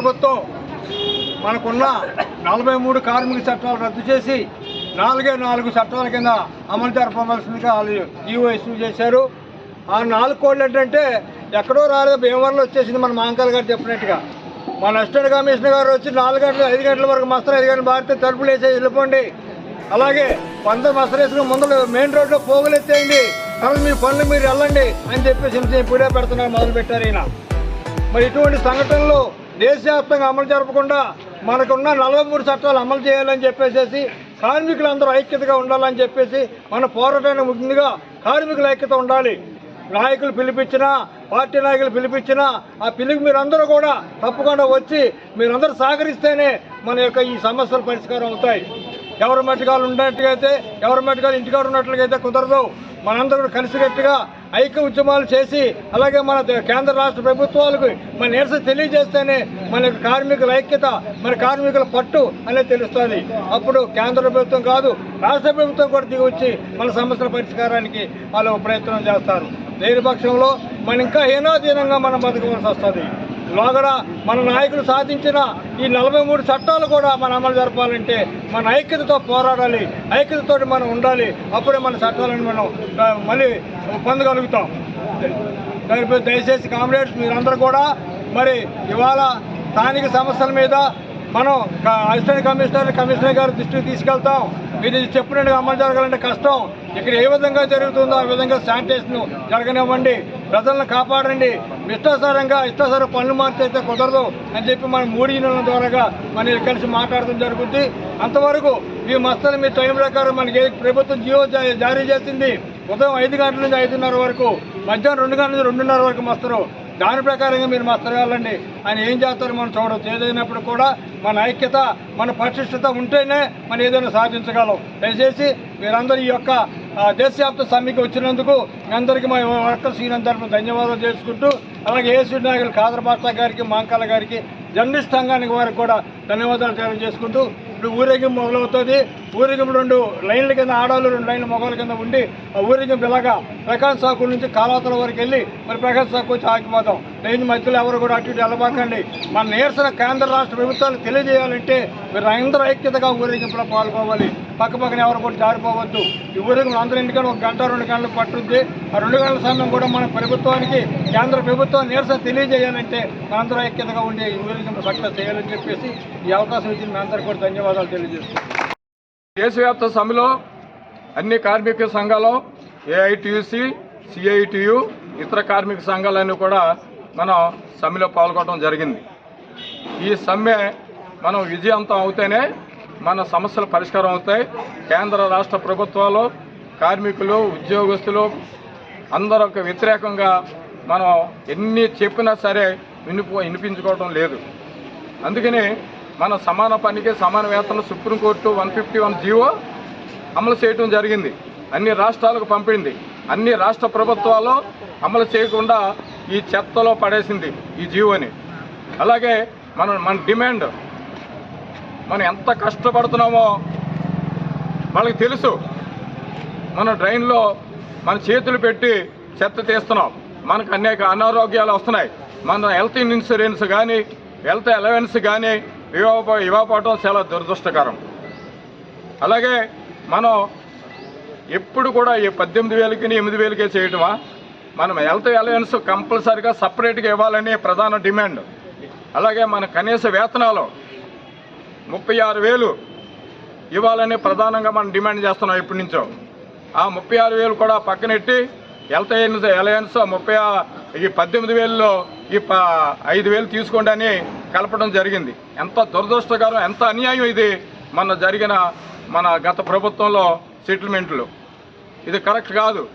ప్రభుత్వం మనకున్న నలభై మూడు కార్మిక చట్టాలు రద్దు చేసి నాలుగే నాలుగు చట్టాల కింద అమలు జరపవలసిందిగా వాళ్ళు ఈవో ఇష్యూ చేశారు. ఆ నాలుగు కోళ్ళు ఏంటంటే ఎక్కడో రాలేదు భీమవరంలో వచ్చేసింది మన మాంకాల గారు చెప్పినట్టుగా. మన అసిస్టెంట్ కమిషనర్ గారు వచ్చి నాలుగు గంటలు ఐదు గంటల వరకు మస్తరు ఐదు గంటలు బారితే తలుపులు వేసే వెళ్ళిపోండి. అలాగే పంత మస్తరు వేసుకుని ముందు మెయిన్ రోడ్లో పోగులు ఎత్తేయండి. కానీ మీ పనులు మీరు వెళ్ళండి అని చెప్పేసి ఇప్పుడే పెడుతున్నారు మొదలు పెట్టారు ఈయన. మరి ఇటువంటి సంఘటనలు దేశవ్యాప్తంగా అమలు జరపకుండా మనకున్న నలభై మూడు చట్టాలు అమలు చేయాలని చెప్పేసి కార్మికులందరూ ఐక్యతగా ఉండాలని చెప్పేసి మన పోరాటానికి ముందుగా కార్మికుల ఐక్యత ఉండాలి. నాయకులు పిలిపించినా పార్టీ నాయకులు పిలిపించినా ఆ పిలుపు మీరందరూ కూడా తప్పకుండా వచ్చి మీరందరూ సహకరిస్తేనే మన యొక్క ఈ సమస్యలు పరిష్కారం అవుతాయి. ఎవరి మట్టుకాలు ఉన్నట్టుగైతే ఎవరి మట్టుకాలు ఇంటికాడ ఉన్నట్లుగైతే కుదరదు. మనందరూ కలిసికట్టుగా ఐక్య ఉద్యమాలు చేసి అలాగే మన కేంద్ర రాష్ట్ర ప్రభుత్వాలకు మన నిరసన తెలియజేస్తేనే మన కార్మికుల ఐక్యత మన కార్మికుల పట్టు అనేది తెలుస్తుంది. అప్పుడు కేంద్ర ప్రభుత్వం కాదు రాష్ట్ర ప్రభుత్వం కూడా దిగి వచ్చి మన సమస్యల పరిష్కారానికి వాళ్ళు ప్రయత్నం చేస్తారు. లేని పక్షంలో మనం ఇంకా హీనాధీనంగా మనం బతకవలసి వస్తుంది లోగడ మన నాయకులు సాధించిన ఈ నలభై మూడు చట్టాలు కూడా మనం అమలు జరపాలంటే మన ఐక్యతతో పోరాడాలి. ఐక్యతతో మనం ఉండాలి. అప్పుడే మన చట్టాలను మనం మళ్ళీ పొందగలుగుతాం. దయచేసి- కామ్రేడ్స్ మీరందరూ కూడా మరి ఇవాళ స్థానిక సమస్యల మీద మనం అసిస్టెంట్ కమిషనర్ కమిషనర్ గారి దృష్టికి తీసుకెళ్తాం. మీరు ఇది చెప్పినట్టుగా అమలు జరగాలంటే కష్టం. ఇక్కడ ఏ విధంగా జరుగుతుందో ఆ విధంగా శానిటేషన్ జరగనివ్వండి. ప్రజలను కాపాడండి. ఇష్టాసారంగా ఇష్టాసార పనులు మార్చైతే కుదరదు అని చెప్పి మనం మూడు యూనియన్ల ద్వారాగా మనం కలిసి మాట్లాడడం జరుగుతుంది అంతవరకు ఈ మస్తలు మీ టైం ప్రకారం మనకి ప్రభుత్వం జియో జారీ చేసింది? ఉదయం ఐదు గంటల నుంచి ఐదున్నర వరకు మధ్యాహ్నం రెండు గంటల నుంచి రెండున్నర వరకు మస్తరు. దాని ప్రకారంగా మీరు మస్తరు వెళ్ళండి. ఆయన ఏం చేస్తారో మనం చూడవచ్చు ఏదైనప్పుడు కూడా మన ఐక్యత మన పటిష్టత ఉంటేనే మనం ఏదైనా సాధించగలం. దయచేసి మీరందరూ ఈ యొక్క దేశవ్యాప్త సమ్మెకి వచ్చినందుకు మీ అందరికీ మా వర్కర్ శ్రీనంద్ తరఫున ధన్యవాదాలు చేసుకుంటూ అలాగే ఏసీ నాయకులు కాదర్ గారికి మాంకాల గారికి జర్నలిస్ట్ సంఘానికి వారికి కూడా ధన్యవాదాలు తెలియజేసుకుంటూ ఇప్పుడు ఊరేగింపు మొదలవుతుంది. ఊరేగింపు రెండు లైన్ల కింద ఆడవాళ్ళు రెండు లైన్ల మొగల కింద ఉండి ఆ ఊరేగింపు ఇలాగా ప్రకాశ్ సాకు నుంచి కాలాతల వరకు వెళ్ళి మరి ప్రకాశ్ సాకు వచ్చి ఆగిపోతాం. లైన్ మధ్యలో ఎవరు కూడా అటు ఇటు వెళ్ళబాకండి. మన నిరసన కేంద్ర రాష్ట్ర ప్రభుత్వాలు తెలియజేయాలంటే మీరు అందరూ ఐక్యతగా ఊరేగింపులో పాల్గొవాలి. పక్క పక్కన ఎవరు కూడా జారిపోవద్దు. ఈ ఊరేగింపు అందరూ ఇంటికని ఒక గంట రెండు గంటలు పట్టుద్ది. ఆ రెండు గంటల సమయం కూడా మన ప్రభుత్వానికి కేంద్ర ప్రభుత్వం నిరసన తెలియజేయాలంటే మనందరూ ఐక్యతగా ఉండే ఇవ్వరికి సక్సెస్ చేయాలని చెప్పేసి ఈ అవకాశం ఇచ్చిన మీ అందరికీ కూడా ధన్యవాదాలు తెలియజేస్తున్నాం. దేశవ్యాప్త సమ్మెలో అన్ని కార్మిక సంఘాలు ఏఐటియుసి సిఐటియు ఇతర కార్మిక సంఘాలన్నీ కూడా మనం సమ్మెలో పాల్గొనడం జరిగింది. ఈ సమ్మె మనం విజయవంతం అవుతేనే మన సమస్యలు పరిష్కారం అవుతాయి. కేంద్ర రాష్ట్ర ప్రభుత్వాలు కార్మికులు ఉద్యోగస్తులు అందరికి వ్యతిరేకంగా మనం ఎన్ని చెప్పినా సరే వినిపో వినిపించుకోవడం లేదు. అందుకని మన సమాన పనికి సమాన వేతనం supreme court one fifty one GO అమలు చేయడం జరిగింది. అన్ని రాష్ట్రాలకు పంపింది. అన్ని రాష్ట్ర ప్రభుత్వాలు అమలు చేయకుండా ఈ చెత్తలో పడేసింది ఈ జీవోని. అలాగే మనం మన డిమాండ్ మనం ఎంత కష్టపడుతున్నామో వాళ్ళకి తెలుసు. మన డ్రైన్లో మన చేతులు పెట్టి చెత్త తీస్తున్నాం. మనకు అనేక అనారోగ్యాలు వస్తున్నాయి. మన హెల్త్ ఇన్సూరెన్స్ కానీ హెల్త్ అలవెన్స్ కానీ ఇవ్వపో ఇవ్వకపోవటం చాలా దురదృష్టకరం. అలాగే మనం ఎప్పుడు కూడా ఈ పద్దెనిమిది వేలకి ఎనిమిది వేలకే చేయటమా? మనం హెల్త్ అలవెన్స్ కంపల్సరిగా సపరేట్గా ఇవ్వాలని ప్రధాన డిమాండ్. అలాగే మన కనీస వేతనాలు ముప్పై ఆరు వేలు ఇవ్వాలని ప్రధానంగా మనం డిమాండ్ చేస్తున్నాం ఇప్పటి నుంచో. ఆ ముప్పై ఆరు వేలు కూడా పక్కనెట్టి హెల్త్ అలయన్స్ అలయన్స్ ముప్పై ఆ- ఈ పద్దెనిమిది వేలలో ఈ ప ఐదు వేలు తీసుకోండి అని కలపడం జరిగింది. ఎంత దురదృష్టకరం ఎంత అన్యాయం ఇది మన జరిగిన మన గత ప్రభుత్వంలో సెటిల్మెంట్లు. ఇది కరెక్ట్ కాదు.